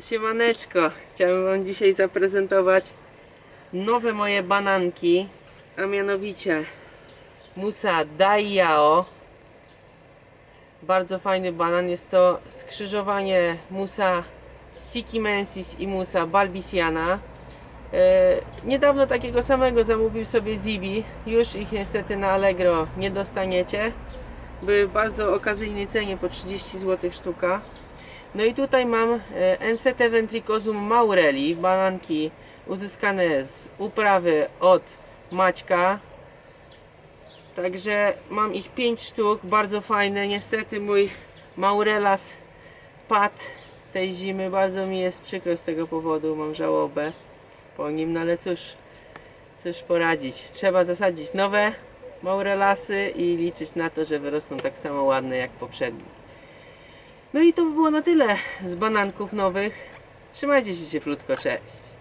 Siemaneczko, chciałem Wam dzisiaj zaprezentować nowe moje bananki, a mianowicie Musa Daiao. Bardzo fajny banan, jest to skrzyżowanie Musa Sikimensis i Musa Balbisiana. E, niedawno takiego samego zamówił sobie Zibi, już ich niestety na Allegro nie dostaniecie. Były bardzo okazyjnej cenie, po 30 zł sztuka. No i tutaj mam e, Ensete ventricosum maureli, bananki uzyskane z uprawy od Maćka. Także mam ich 5 sztuk, bardzo fajne. Niestety mój maurelas padł tej zimy, bardzo mi jest przykro z tego powodu, mam żałobę po nim, no ale cóż, cóż poradzić. Trzeba zasadzić nowe maurelasy i liczyć na to, że wyrosną tak samo ładne jak poprzednie. No i to by było na tyle z bananków nowych. Trzymajcie się cieplutko, cześć.